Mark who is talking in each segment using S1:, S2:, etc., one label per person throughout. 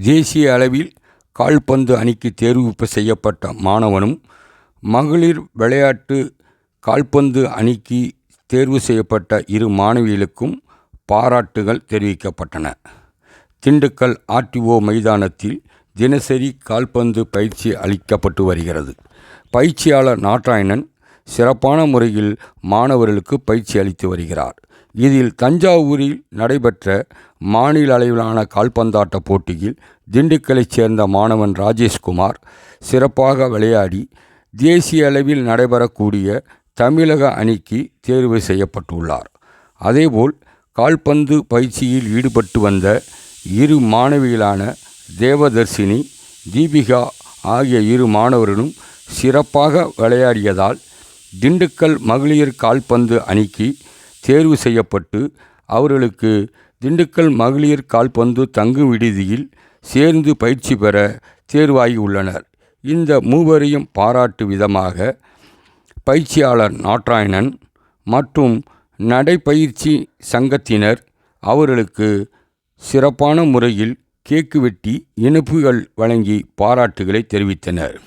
S1: தேசிய அளவில் கால்பந்து அணிக்கு தேர்வு செய்யப்பட்ட மாணவனும் மகளிர் விளையாட்டு கால்பந்து அணிக்கு தேர்வு செய்யப்பட்ட இரு மாணவிகளுக்கும் பாராட்டுகள் தெரிவிக்கப்பட்டன. திண்டுக்கல் ஆர்டிஓ மைதானத்தில் தினசரி கால்பந்து பயிற்சி அளிக்கப்பட்டு வருகிறது. பயிற்சியாளர் நாராயணன் சிறப்பான முறையில் மாணவர்களுக்கு பயிற்சி அளித்து வருகிறார். இதில் தஞ்சாவூரில் நடைபெற்ற மாநில அளவிலான கால்பந்தாட்ட போட்டியில் திண்டுக்கலைச் சேர்ந்த மாணவன் ராஜேஷ்குமார் சிறப்பாக விளையாடி தேசிய அளவில் நடைபெறக்கூடிய தமிழக அணிக்கு தேர்வு செய்யப்பட்டுள்ளார். அதேபோல் கால்பந்து பயிற்சியில் ஈடுபட்டு வந்த இரு மாணவிகளான தேவதர்ஷினி தீபிகா ஆகிய இரு மாணவர்களும் சிறப்பாக விளையாடியதால் திண்டுக்கல் மகளிர் கால்பந்து அணிக்கு தேர்வு செய்யப்பட்டு அவர்களுக்கு திண்டுக்கல் மகளிர் கால்பந்து தங்கு விடுதியில் சேர்ந்து பயிற்சி பெற தேர்வாகி உள்ளனர். இந்த மூவரையும் பாராட்டு விதமாக பயிற்சியாளர் நாராயணன் மற்றும் நடைப்பயிற்சி சங்கத்தினர் அவர்களுக்கு சிறப்பான முறையில் கேக்கு வெட்டி இனிப்புகள் வழங்கி பாராட்டுகளை தெரிவித்தனர்.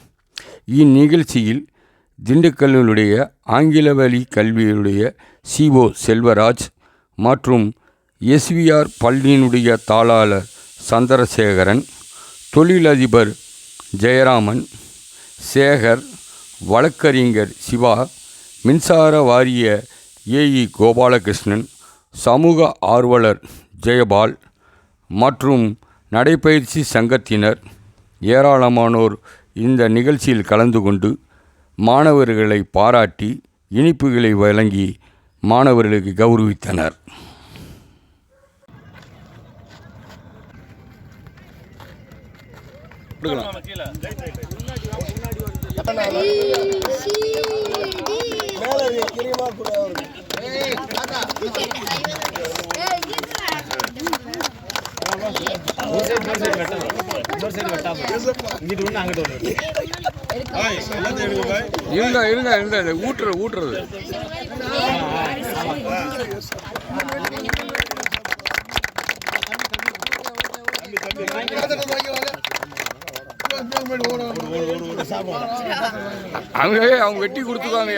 S1: இந்நிகழ்ச்சியில் திண்டுக்கல்லினுடைய ஆங்கில வழி கல்வியுடைய சிஓ செல்வராஜ் மற்றும் எஸ்விஆர் பள்ளியினுடைய தாளாளர் சந்திரசேகரன் தொழிலதிபர் ஜெயராமன் சேகர் வழக்கறிஞர் சிவா மின்சார வாரிய ஏஇ கோபாலகிருஷ்ணன் சமூக ஆர்வலர் ஜெயபால் மற்றும் நடைப்பயிற்சி சங்கத்தினர் ஏராளமானோர் இந்த நிகழ்ச்சியில் கலந்து கொண்டு மாணவர்களை பாராட்டி இனிப்புகளை வழங்கி மாணவர்களுக்கு கௌரவித்தனர்.
S2: இங்கிட்டு ஒன்று அங்கிட்டு அவருக்கு
S1: இருங்க இருங்க இருங்க ஊட்டுறது ஊட்டுறது. அவங்க அவங்க வெட்டி கொடுத்துருவாங்க